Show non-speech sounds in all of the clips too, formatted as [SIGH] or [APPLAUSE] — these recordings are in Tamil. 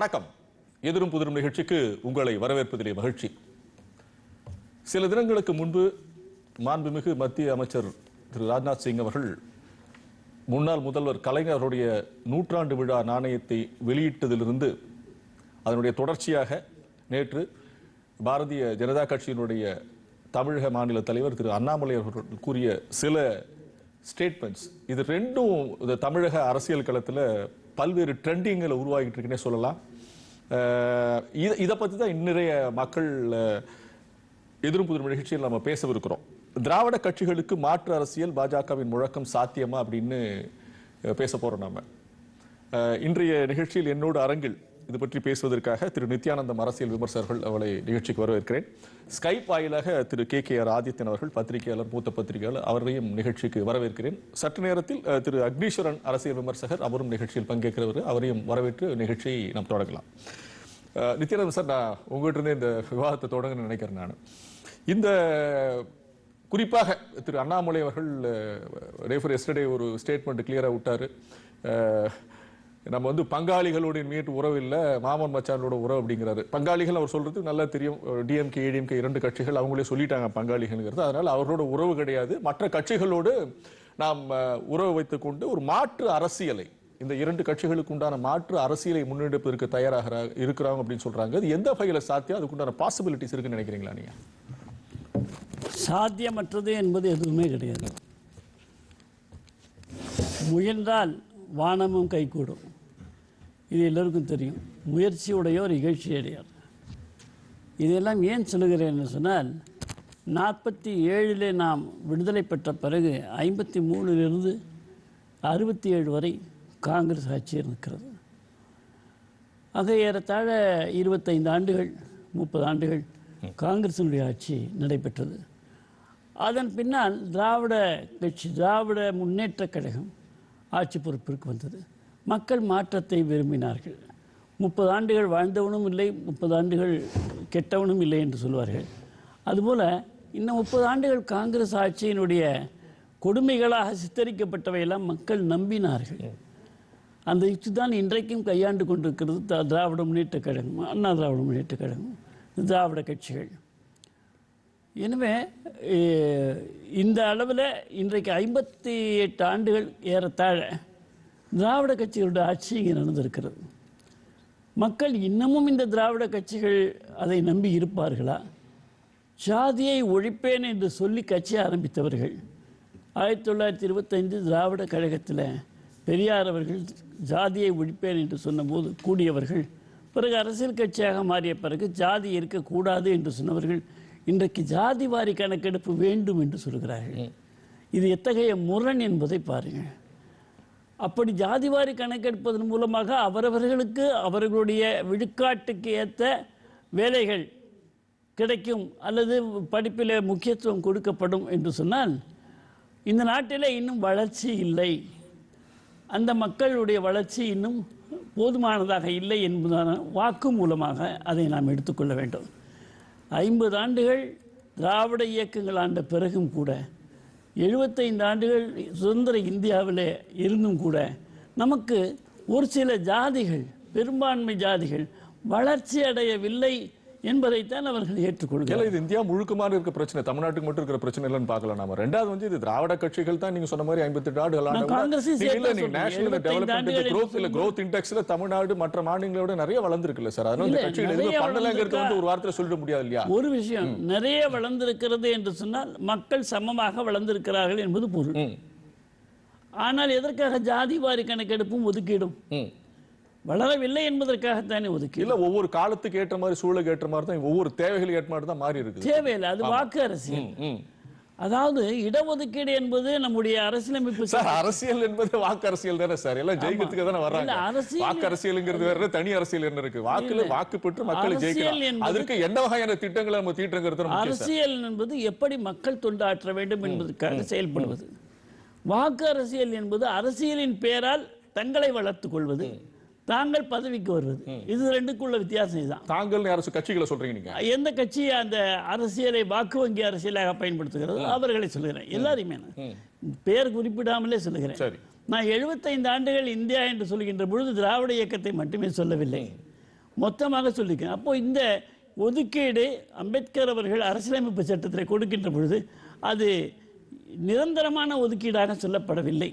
வணக்கம். எதிரும் புதிரும் நிகழ்ச்சிக்கு உங்களை வரவேற்பதிலே மகிழ்ச்சி. சில தினங்களுக்கு முன்பு மாண்புமிகு மத்திய அமைச்சர் திரு ராஜ்நாத் சிங் அவர்கள் முன்னாள் முதல்வர் கலைஞருடைய நூற்றாண்டு விழா நாணயத்தை வெளியிட்டதிலிருந்து அதனுடைய தொடர்ச்சியாக நேற்று பாரதிய ஜனதா கட்சியினுடைய தமிழக மாநில தலைவர் திரு அண்ணாமலை அவர்கள் கூறிய சில ஸ்டேட்மெண்ட்ஸ் இது ரெண்டும் இந்த தமிழக அரசியல் களத்தில் பல்வேறு ட்ரெண்டிங்களை உருவாகிட்டு இருக்குன்னே சொல்லலாம். இதை இதை பற்றி தான் இன்றைய மக்கள் அஹ், எதிரும் புதிரும் நிகழ்ச்சியில் நம்ம பேசவிருக்கிறோம். திராவிட கட்சிகளுக்கு மாற்று அரசியல் பாஜகவின் முழக்கம் சாத்தியமா அப்படின்னு பேச போகிறோம் நாம. இன்றைய நிகழ்ச்சியில் என்னோட அரங்கில் இது பற்றி பேசுவதற்காக திரு நித்யானந்தம் அரசியல் விமர்சகர்கள் அவளை நிகழ்ச்சிக்கு வரவேற்கிறேன். ஸ்கைப் வாயிலாக Thiru K K R Adityan அவர்கள் பத்திரிகையாளர் மூத்த பத்திரிகையாளர் அவரையும் நிகழ்ச்சிக்கு வரவேற்கிறேன். சற்று நேரத்தில் திரு அக்னீஸ்வரன் அரசியல் விமர்சகர் அவரும் நிகழ்ச்சியில் பங்கேற்கிறவர். அவரையும் வரவேற்று நிகழ்ச்சியை நாம் தொடங்கலாம் நித்யானந்தம் சார் நான் உங்கள்கிட்ட இந்த விவாதத்தை தொடங்க நினைக்கிறேன் நான். இந்த குறிப்பாக திரு அண்ணாமலை அவர்கள் ரேஃபர் எஸ்டர்டே ஒரு ஸ்டேட்மெண்ட் கிளியராக விட்டார். நம்ம வந்து பங்காளிகளுடைய மீட்டு உறவு இல்லை மாமன் மச்சானோட உறவு அப்படிங்கிறாரு. பங்காளிகள் அவர் சொல்றது நல்லா தெரியும். டிஎம்கே ஏடிஎம்கே இரண்டு கட்சிகள் அவங்களே சொல்லிட்டாங்க பங்காளிகள்ங்கிறது. அதனால அவரோட உறவு கிடையாது. மற்ற கட்சிகளோடு நாம் உறவு வைத்துக்கொண்டு ஒரு மாற்று அரசியலை இந்த இரண்டு கட்சிகளுக்கு உண்டான மாற்று அரசியலை முன்னெடுப்பதற்கு தயாராக இருக்கிறாங்க அப்படின்னு சொல்றாங்க. அது எந்த வகையில் சாத்தியம்? அதுக்குண்டான பாசிபிலிட்டிஸ் இருக்குன்னு நினைக்கிறீங்களா நீங்க? சாத்தியமற்றது என்பது எதுவுமே கிடையாது. முயன்றால் வானமும் கைகூடும். இது எல்லோருக்கும் தெரியும். முயற்சியுடையோர் இகழ்ச்சி அடையார் இதெல்லாம் ஏன் சொல்லுகிறேன் என்று சொன்னால் நாற்பத்தி ஏழிலே நாம் விடுதலை பெற்ற பிறகு ஐம்பத்தி மூணிலிருந்து அறுபத்தி ஏழு வரை காங்கிரஸ் ஆட்சி இருக்கிறது ஆக ஏறத்தாழ இருபத்தைந்து ஆண்டுகள் முப்பது ஆண்டுகள் காங்கிரசினுடைய ஆட்சி நடைபெற்றது. அதன் பின்னால் திராவிட கட்சி திராவிட முன்னேற்ற கழகம் ஆட்சி பொறுப்பிற்கு வந்தது. மக்கள் மாற்றத்தை விரும்பினார்கள். முப்பது ஆண்டுகள் வாழ்ந்தவனும் இல்லை முப்பது ஆண்டுகள் கெட்டவனும் இல்லை என்று சொல்வார்கள். அதுபோல் இன்னும் முப்பது ஆண்டுகள் காங்கிரஸ் ஆட்சியினுடைய கொடுமைகளாக சித்தரிக்கப்பட்டவையெல்லாம் மக்கள் நம்பினார்கள். அந்த யுக்தி தான் இன்றைக்கும் கையாண்டு கொண்டிருக்கிறது த- திராவிட முன்னேற்றக் கழகம் அண்ணா திராவிட முன்னேற்ற கழகம் திராவிட கட்சிகள். எனவே இந்த அளவில் இன்றைக்கு ஐம்பத்தி எட்டு ஆண்டுகள் ஏறத்தாழ திராவிட கட்சிகளுடைய ஆட்சி இங்கே நடந்திருக்கிறது. மக்கள் இன்னமும் இந்த திராவிட கட்சிகள் அதை நம்பி இருப்பார்களா? ஜாதியை ஒழிப்பேன் என்று சொல்லி கட்சி ஆரம்பித்தவர்கள். ஆயிரத்தி தொள்ளாயிரத்தி இருபத்தைந்து திராவிட கழகத்தில் பெரியார் அவர்கள் ஜாதியை ஒழிப்பேன் என்று சொன்னபோது கூடியவர்கள் பிறகு அரசியல் கட்சியாக மாறிய பிறகு ஜாதி இருக்கக்கூடாது என்று சொன்னவர்கள் இன்றைக்கு ஜாதி வாரி கணக்கெடுப்பு வேண்டும் என்று சொல்கிறார்கள். இது எத்தகைய முரண் என்பதை பாருங்கள். அப்படி ஜாதிவாரி கணக்கெடுப்பதன் மூலமாக அவரவர்களுக்கு அவர்களுடைய விழுக்காட்டுக்கு ஏற்ற வேலைகள் கிடைக்கும் அல்லது படிப்பில் முக்கியத்துவம் கொடுக்கப்படும் என்று சொன்னால் இந்த நாட்டில் இன்னும் வளர்ச்சி இல்லை. அந்த மக்களுடைய வளர்ச்சி இன்னும் போதுமானதாக இல்லை என்பதான வாக்கு மூலமாக அதை நாம் எடுத்துக்கொள்ள வேண்டும். ஐம்பது ஆண்டுகள் திராவிட இயக்கங்கள் ஆண்ட பிறகும் கூட எழுபத்தைந்து ஆண்டுகள் சுதந்திர இந்தியாவில் இருந்தும் கூட நமக்கு ஒரு சில ஜாதிகள் பெரும்பான்மை ஜாதிகள் வளர்ச்சி அடையவில்லை என்பதைத்தான் அவர்கள் ஏற்றுக்கொள்கிறார்கள். ஏன்னா இது இந்தியா முழுக்கமான இருக்க பிரச்சனை. தமிழ்நாட்டுக்கு மட்டும் இருக்கிற பிரச்சனை இல்லைன்னு பார்க்கலாம் நாம. ரெண்டாவது வந்து இது திராவிட கட்சிகள் தான் நீங்க சொன்ன மாதிரி ஐம்பத்தி எட்டு ஆண்டுகள் இல்ல நீங்க சொல்றேன். நேஷனல் 75 டெவலப்மெண்ட் growth இல்ல growth இண்டெக்ஸ்ல தமிழ்நாடு மற்ற மாநிலங்களோட நிறைய வளர்ந்துருக்குல்ல சார். அதனால இந்த கட்சிகள் எதுவும் பண்ணலங்கிறது? வந்து ஒரு வார்த்தையில சொல்லிட முடியாது இல்லையா? ஒரு விஷயம் நிறைய வளர்ந்திருக்கிறது என்று சொன்னால் மக்கள் சமமாக வளர்ந்திருக்கிறார்கள் என்பது பொருள். ஆனால் எதற்காக ஜாதி வாரி கணக்கெடுப்பும் ஒதுக்கீடும். வளரவில்லை என்பதற்காகத்தானே ஒதுக்கீடு? இல்ல ஒவ்வொரு காலத்துக்கு ஏற்ற மாதிரி சூழலுக்கு ஏற்ற மாதிரி தான் ஒவ்வொரு தேவைகளுக்கு ஏற்ற மாதிரி தான் மாறி இருக்குது. தேவையில்லை அது வாக்கு அரசியல். அதாவது இடஒதுக்கீடு என்பது நம்முடைய அரசியலமைப்பு சார் அரசியல் என்பது வாக்கு அரசியல் தானே சார்? எல்லாம் ஜெயிக்கிறதுக்கு தானே வர்றாங்க. வாக்கு அரசியல்ங்கிறது வேற தனி அரசியல் என்ன இருக்கு? வாக்குல வாக்கு பெற்று மக்களை ஜெயிக்கலாம். அதற்கு என்ன வகையான திட்டங்களை நம்ம தீட்டுங்கிறது அரசியல் என்பது எப்படி மக்கள் தொண்டாற்ற வேண்டும் என்பதற்காக செயல்படுவது? வாக்கு அரசியல் என்பது அரசியலின் பெயரால் தங்களை வளர்த்துக் கொள்வது. தாங்கள் பதவிக்கு வருவது. இது ரெண்டுக்குள்ள வித்தியாசம் இதுதான். தாங்கள் அரசு கட்சிகளை சொல்றீங்க நீங்க? எந்த கட்சி அந்த அரசியலை வாக்கு வங்கி அரசியலாக பயன்படுத்துகிறது அவர்களை சொல்லுகிறேன். எல்லாரையுமே நான். பெயர் குறிப்பிடாமலே சொல்லுகிறேன். சரி. நான் 75 ஆண்டுகள் இந்தியா என்று சொல்கின்ற பொழுது திராவிட இயக்கத்தை மட்டுமே சொல்லவில்லை. மொத்தமாக சொல்லியிருக்கேன். அப்போ இந்த ஒதுக்கீடு அம்பேத்கர் அவர்கள் அரசியலமைப்பு சட்டத்தில் கொடுக்கின்ற பொழுது அது நிரந்தரமான ஒதுக்கீடாக சொல்லப்படவில்லை.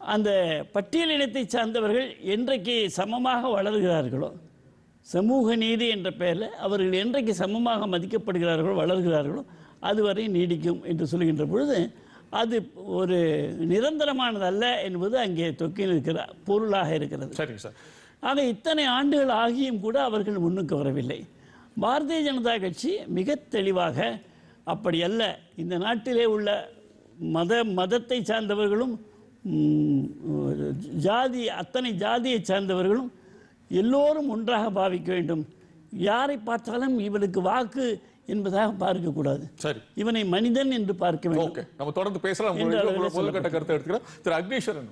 அந்த பட்டியல் இனத்தை சார்ந்தவர்கள் என்றைக்கு சமமாக வளர்கிறார்களோ சமூக நீதி என்ற பெயரில் அவர்கள் என்றைக்கு சமமாக மதிக்கப்படுகிறார்களோ வளர்கிறார்களோ அதுவரை நீடிக்கும் என்று சொல்கின்ற பொழுது அது ஒரு நிரந்தரமானதல்ல என்பது அங்கே தொக்கி இருக்கிற பொருளாக இருக்கிறது. சரிங்க சார். ஆக இத்தனை ஆண்டுகள் ஆகியும் கூட அவர்கள் முன்னுக்கு வரவில்லை. பாரதிய ஜனதா கட்சி மிக தெளிவாக அப்படி அல்ல இந்த நாட்டிலே உள்ள மத மதத்தை சார்ந்தவர்களும் ஜாதி அத்தனை ஜாதியை சார்ந்தவர்களும் எல்லோரும் ஒன்றாக பாவிக்க வேண்டும். யாரை பார்த்தாலும் இவனுக்கு வாக்கு என்பதாக பார்க்கக்கூடாது. சரி. இவனை மனிதன் என்று பார்க்க வேண்டும். நம்ம தொடர்ந்து பேசலாம். கருத்தை எடுத்துக்கிறோம் திரு அக்னீஸ்வரன்.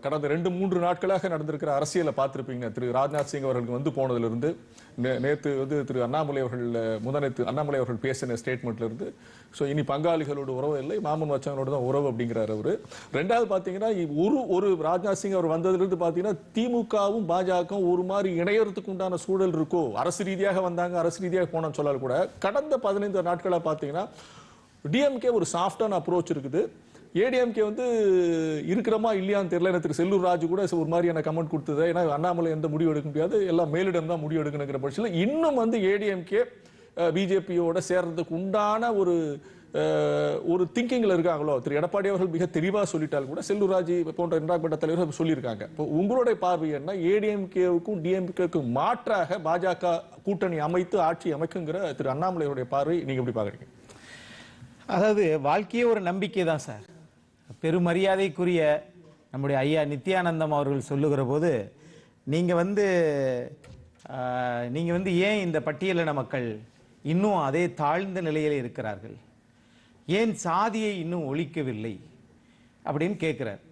கடந்த ரெண்டு மூன்று நாட்களாக நடந்திருக்கிற அரசியலை பார்த்துருப்பீங்க. திரு ராஜ்நாத் சிங் அவர்களுக்கு வந்து போனதிலிருந்து நே- வந்து திரு அண்ணாமலை அவர்கள் முதனேத்து அண்ணாமலை அவர்கள் பேசின ஸ்டேட்மெண்ட்லேருந்து ஸோ இனி பங்காளிகளோட உறவு இல்லை மாமன் வச்சவங்களோட தான் உறவு அப்படிங்கிறார் அவர். ரெண்டாவது பார்த்தீங்கன்னா ஒரு ஒரு ராஜ்நாத் சிங் அவர் வந்ததுலேருந்து பார்த்தீங்கன்னா திமுகவும் பாஜகவும் ஒரு மாதிரி இணையறதுக்கு உண்டான சூழல் இருக்கோ அரசு ரீதியாக வந்தாங்க அரசு ரீதியாக போனான்னு சொல்லால் கூட கடந்த பதினைந்து நாட்களாக பார்த்தீங்கன்னா டிஎம்கே ஒரு சாஃப்டான அப்ரோச் இருக்குது. ஏடிஎம்கே வந்து இருக்கிறமா இல்லையான்னு தெரியல. எனக்கு திரு செல்லூர் ராஜு கூட ஒரு மாதிரியான கமெண்ட் கொடுத்தது. ஏன்னா அண்ணாமலை எந்த முடிவு எடுக்க முடியாது. எல்லாம் மேலிடம் தான் முடிவு எடுக்கணுங்கிற பட்சத்தில் இன்னும் வந்து ஏடிஎம்கே பிஜேபியோட சேர்றதுக்கு உண்டான ஒரு ஒரு திங்கிங்கில் இருக்காங்களோ திரு. எடப்பாடி அவர்கள் மிக தெளிவாக சொல்லிட்டால் கூட செல்லூர் ராஜு போன்ற இரண்டாம் தலைவர்கள் சொல்லியிருக்காங்க. இப்போ உங்களுடைய பார்வை என்ன? ஏடிஎம்கேவுக்கும் டிஎம்கேவுக்கும் மாற்றாக பாஜக கூட்டணி அமைத்து ஆட்சி அமைக்குங்கிற திரு. அண்ணாமலையுடைய பார்வை நீங்கள் எப்படி பார்க்குறீங்க? அதாவது வாழ்க்கையே ஒரு நம்பிக்கை தான் சார். பெருமரியாதைக்குரிய நம்முடைய ஐயா நித்யானந்தம் அவர்கள் சொல்லுகிற போது நீங்கள் வந்து நீங்கள் வந்து ஏன் இந்த பட்டியலின மக்கள் இன்னும் அதே தாழ்ந்த நிலையில் இருக்கிறார்கள்? ஏன் சாதியை இன்னும் ஒழிக்கவில்லை? அப்படின்னு கேட்குறார்.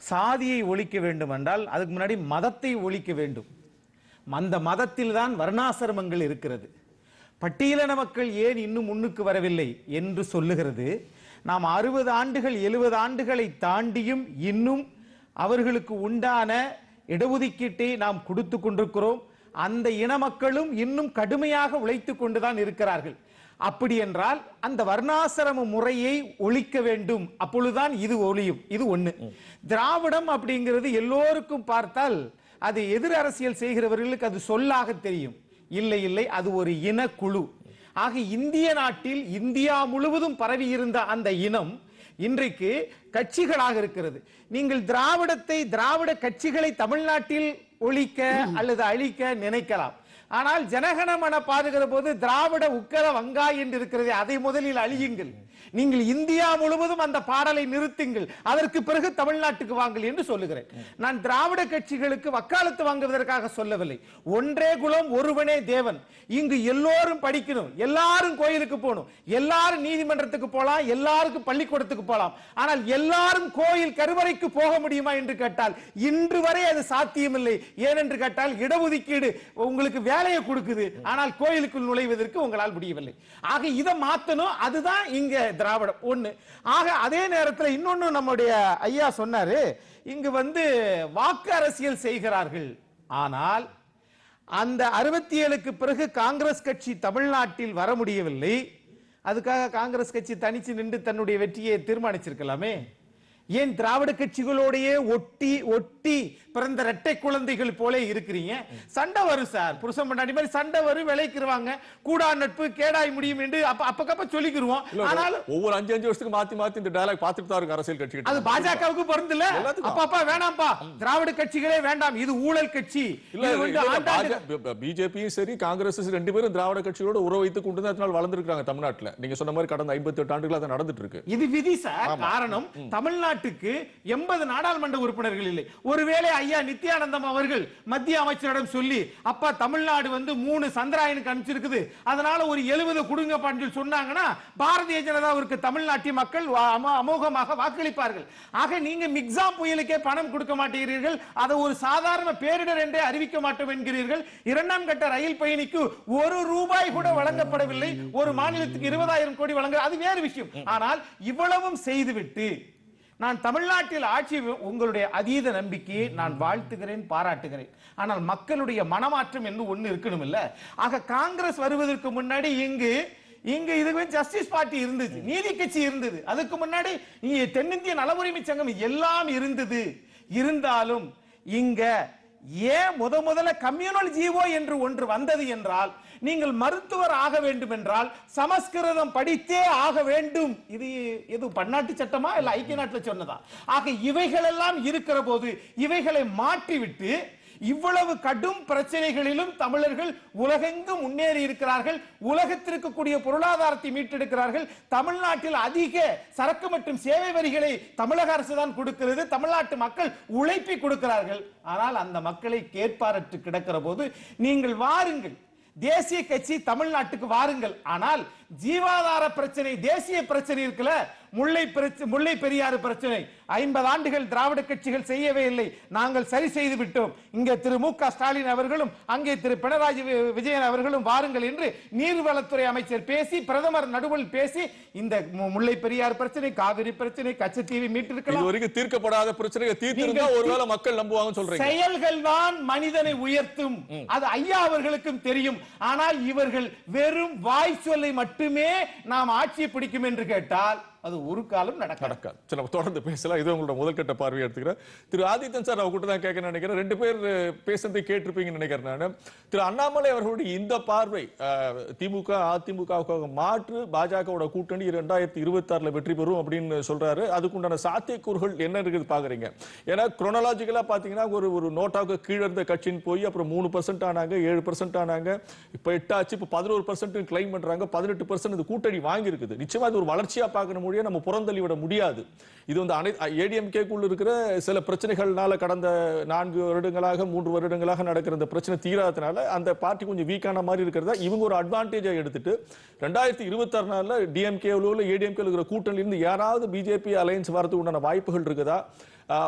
சாதியை ஒழிக்க வேண்டும் என்றால் அதுக்கு முன்னாடி மதத்தை ஒழிக்க வேண்டும். அந்த மதத்தில் தான் வர்ணாசிரமங்கள் இருக்கிறது. பட்டியலின மக்கள் ஏன் இன்னும் முன்னுக்கு வரவில்லை என்று சொல்லுகிறது. நாம் அறுபது ஆண்டுகள் எழுபது ஆண்டுகளை தாண்டியும் இன்னும் அவர்களுக்கு உண்டான இடஒதுக்கீட்டை நாம் கொடுத்து கொண்டிருக்கிறோம். அந்த இன மக்களும் இன்னும் கடுமையாக உழைத்து கொண்டுதான் இருக்கிறார்கள். அப்படி என்றால் அந்த வர்ணாசிரம முறையை ஒழிக்க வேண்டும். அப்பொழுதுதான் இது ஒழியும். இது ஒண்ணு. திராவிடம் அப்படிங்கிறது எல்லோருக்கும் பார்த்தால் அது எதிர் அரசியல் செய்கிறவர்களுக்கு அது சொல்லாக தெரியும். இல்லை இல்லை அது ஒரு இனக்குழு. ஆக இந்திய நாட்டில் இந்தியா முழுவதும் பரவி இருந்த அந்த இனம் இன்றைக்கு கட்சிகளாக இருக்கிறது. நீங்கள் திராவிடத்தை திராவிட கட்சிகளை தமிழ்நாட்டில் ஒழிக்க அல்லது அழிக்க நினைக்கலாம். ஆனால் ஜனகணமன பாடுகிற போது திராவிட உக்கர வங்காய் என்று இருக்கிறது அதை முதலில் அழியுங்கள். நீங்கள் இந்தியா முழுவதும் அந்த பாடலை நிறுத்துங்கள். அதற்கு பிறகு தமிழ்நாட்டுக்கு வாங்கள் என்று சொல்லுகிறேன். நான் திராவிட கட்சிகளுக்கு வக்காலத்து வாங்குவதற்காக சொல்லவில்லை. ஒன்றே குலம் ஒருவனே தேவன். இங்கு எல்லோரும் படிக்கணும். எல்லாரும் கோயிலுக்கு போகணும். எல்லாரும் நீதிமன்றத்துக்கு போகலாம். எல்லாருக்கும் பள்ளிக்கூடத்துக்கு போகலாம். ஆனால் எல்லாரும் கோயில் கருவறைக்கு போக முடியுமா என்று கேட்டால் இன்று வரை அது சாத்தியமில்லை. ஏனென்று கேட்டால் இடஒதுக்கீடு. உங்களுக்கு வேலையை கொடுக்குது. ஆனால் கோயிலுக்குள் நுழைவதற்கு உங்களால் முடியவில்லை. ஆக இதை மாத்தணும். அதுதான் இங்க திராவிடம். ஒண்ணு. ஆக அதே நேரத்தில் இன்னொன்னு நம்முடைய ஐயா சொன்னாரு இங்கு வந்து வாக்கு அரசியல் செய்கிறார்கள். ஆனால் அந்த அறுபத்தி ஏழுக்கு பிறகு காங்கிரஸ் கட்சி தமிழ்நாட்டில் வர முடியவில்லை. அதுக்காக காங்கிரஸ் கட்சி தனிச்சு நின்று தன்னுடைய வெற்றியை தீர்மானிச்சிருக்கலாமே. ஏன் திராவிட கட்சிகளோடையே ஒட்டி ஒட்டி பிறந்த இரட்டை குழந்தைகள் போல இருக்கிறீங்க? சண்டை வரும் சார். புருஷன் பண்ணாடி மாதிரி சண்டை வரும் விளைக்கிருவாங்க கூடா நட்பு கேடாய் முடியும் என்று அப்ப அப்பக்கப்ப சொல்லிக்கிருவோம். ஆனாலும் ஒவ்வொரு அஞ்சு அஞ்சு வருஷத்துக்கு மாத்தி மாத்தி இந்த டயலாக் பார்த்துட்டு தான் இருக்கு அரசியல் கட்சி அது பாஜகவுக்கு பொருந்தல. அப்பா அப்பா வேணாம்ப்பா. திராவிட கட்சிகளே வேண்டாம். இது ஊழல் கட்சி. இல்ல பிஜேபியும் சரி காங்கிரஸ் ரெண்டு பேரும் திராவிட கட்சிகளோட உறவு வைத்துக் கொண்டு தான் வளர்ந்துருக்காங்க தமிழ்நாட்டுல. நீங்க சொன்ன மாதிரி கடந்த ஐம்பத்தி எட்டு ஆண்டுகளா அது நடந்துட்டு இருக்கு. இது விதி சார். காரணம் தமிழ்நாட்டுக்கு எண்பது நாடாளுமன்ற உறுப்பினர்கள் இல்லை. ஒருவேளை ஐயா நித்யானந்தம் அவர்கள் மத்திய அமைச்சரிடம் சொல்லி அப்பா தமிழ்நாடு வந்து மூணு சந்திராயனுக்கு அனுப்பிச்சிருக்குது. அதனால ஒரு எழுபது கொடுங்க சொல்லி சொன்னாங்கன்னா பாரதிய ஜனதாவிற்கு தமிழ்நாட்டின் மக்கள் அமோகமாக வாக்களிப்பார்கள். ஆக நீங்க மிக்ஸாம் புயலுக்கே பணம் கொடுக்க மாட்டேங்கிறீர்கள் அதை ஒரு சாதாரண பேரிடர் என்றே அறிவிக்க மாட்டோம் என்கிறீர்கள். இரண்டாம் கட்ட ரயில் பயணிக்கு ஒரு ரூபாய் கூட வழங்கப்படவில்லை. ஒரு மாநிலத்துக்கு இருபதாயிரம் கோடி வழங்க அது வேறு விஷயம். ஆனால் இவ்வளவும் செய்துவிட்டு நான் தமிழ்நாட்டில் ஆட்சி உங்களுடைய அதீத நம்பிக்கையை நான் வாழ்த்துகிறேன் பாராட்டுகிறேன். ஆனால் மக்களுடைய மனமாற்றம் என்று ஒன்று இருக்கணும் இல்ல ஆக காங்கிரஸ் வருவதற்கு முன்னாடி இங்கு இங்க இதுவே ஜஸ்டிஸ் பார்ட்டி இருந்துச்சு நீதி கட்சி இருந்தது. அதுக்கு முன்னாடி இங்க தென்னிந்திய நல உரிமை சங்கம் எல்லாம் இருந்தது. இருந்தாலும் இங்க ஏன் முத முதல்ல கம்யூனல் ஜீவோ என்று ஒன்று வந்தது என்றால் நீங்கள் மருத்துவர் ஆக வேண்டும் என்றால் சமஸ்கிருதம் படித்தே ஆக வேண்டும். இது எது பன்னாட்டு சட்டமா? இல்ல ஐக்கிய நாட்டில் சொன்னதா? ஆக இவைகளெல்லாம் இருக்கிற போது இவைகளை மாற்றிவிட்டு இவ்வளவு கடும் பிரச்சனைகளிலும் தமிழர்கள் உலகெங்கும் முன்னேறி இருக்கிறார்கள் உலகத்திற்கு கூடிய பொருளாதாரத்தை மீட்டெடுக்கிறார்கள். தமிழ்நாட்டில் அதிக சரக்கு மற்றும் சேவை வரிகளை தமிழக அரசு தான் கொடுக்கிறது. தமிழ்நாட்டு மக்கள் உழைப்பி கொடுக்கிறார்கள். ஆனால் அந்த மக்களை கேட்பாரற்று கிடக்கிற போது நீங்கள் வாருங்கள். தேசிய கட்சி தமிழ்நாட்டுக்கு வாருங்கள். ஆனால் ஜீவாதார பிரச்சனை தேசிய பிரச்சனை இருக்குல்ல? முல்லை பிரச்சனை முல்லை பெரியாறு பிரச்சனை. ஐம்பது ஆண்டுகள் திராவிட கட்சிகள் செய்யவே இல்லை. நாங்கள் சரி செய்து விட்டோம். இங்கே திரு மு க ஸ்டாலின் அவர்களும் அங்கே திரு பினராயி விஜயன் அவர்களும் வாருங்கள் என்று நீர்வளத்துறை அமைச்சர் பேசி பிரதமர் நடுவில் பேசி இந்த முல்லை பெரியாறு பிரச்சனை காவிரி பிரச்சனை கச்சத்தீவை மீட்டிருக்கலாம். வரைக்கும் தீர்க்கப்படாத பிரச்சனையை தீர்த்திருந்தா ஒருவேளை மக்கள் நம்புவாங்கன்னு சொல்றீங்க. செயல்கள் தான் மனிதனை உயர்த்தும். அது ஐயா அவர்களுக்கும் தெரியும். ஆனால் இவர்கள் வெறும் வாய் சொல்லை மட்டுமே நாம் ஆட்சியை பிடிக்கும் என்று கேட்டால் அது ஒரு காலம் நடக்காது. நடக்காது. சரி நம்ம தொடர்ந்து பேசலாம். இது உங்களோட முதல்கட்ட பார்வையை எடுத்துக்கிறேன். திரு ஆதித்தன் சார் அவங்க தான் கேட்க நினைக்கிறேன். ரெண்டு பேர் பேசுறதை கேட்டிருப்பீங்கன்னு நினைக்கிறேன் நான். திரு அண்ணாமலை அவர்களுடைய இந்த பார்வை திமுக அதிமுகவுக்காக மாற்று பாஜகவோட கூட்டணி இரண்டாயிரத்தி இருபத்தி ஆறுல வெற்றி பெறும் அப்படின்னு சொல்றாரு. அதுக்குண்டான சாத்தியக்கூறுகள் என்ன இருக்குது பாக்குறீங்க? ஏன்னா குரோனாலஜிக்கலா பாத்தீங்கன்னா ஒரு ஒரு நோட்டாவுக்கு கீழே இருந்த கட்சின்னு போய் அப்புறம் மூணு பர்சன்ட் ஆனாங்க ஏழு பர்சன்ட் ஆனாங்க. இப்ப எட்டாச்சு இப்ப பதினோரு பர்சன்ட் கிளைம் பண்றாங்க. பதினெட்டு பர்சன்ட் இது கூட்டணி வாங்கி இருக்குது நிச்சயமா அது ஒரு வளர்ச்சியா பார்க்கணும் முடியும் நம்ம புறந்தள்ளி விட முடியாது. இது வந்து அனை ஏடிஎம்கேக்குள்ள இருக்கிற சில பிரச்சனைகள்னால கடந்த நான்கு வருடங்களாக மூன்று வருடங்களாக நடக்கிற இந்த பிரச்சனை தீராதனால அந்த பார்ட்டி கொஞ்சம் வீக்கான மாதிரி இருக்கிறதா இவங்க ஒரு அட்வான்டேஜா எடுத்துட்டு ரெண்டாயிரத்தி இருபத்தி ஆறு நாள்ல டிஎம்கே ஏடிஎம்கே இருக்கிற கூட்டணியில இருந்து யாராவது பிஜேபி அலையன்ஸ் வரதுக்கு உண்டான வாய்ப்புகள் இருக்குதா?